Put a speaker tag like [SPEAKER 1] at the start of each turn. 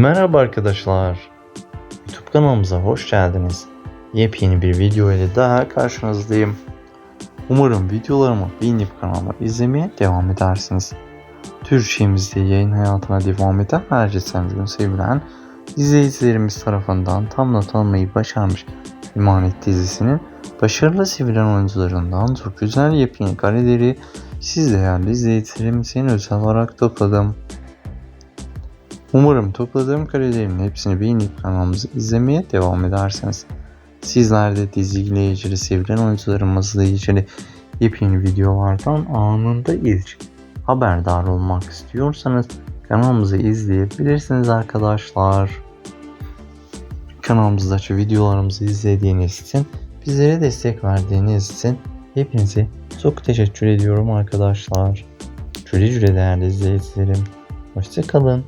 [SPEAKER 1] Merhaba arkadaşlar. YouTube kanalımıza hoş geldiniz. Yepyeni bir video ile daha karşınızdayım. Umarım videolarımı beğenip kanalıma izlemeye devam edersiniz. Türkçemizde yayın hayatına devam eden herkesten gün sevilen izleyicilerimiz tarafından tam not almayı başarmış İmanet dizisinin başarılı sevilen oyuncularından çok güzel yepyeni kareleri siz değerli izleyicilerimizin özel olarak topladım. Umarım topladığım karelerimin hepsini beğenip kanalımızı izlemeye devam edersiniz. Sizler de diziyle ilgili sevilen oyuncularımızla ilgili yepyeni videolardan anında ilk haberdar olmak istiyorsanız kanalımızı izleyebilirsiniz arkadaşlar. Kanalımızdaki videolarımızı izlediğiniz için bizlere destek verdiğiniz için hepinize çok teşekkür ediyorum arkadaşlar. Cüre cüre değerli izleyicilerim. Hoşçakalın.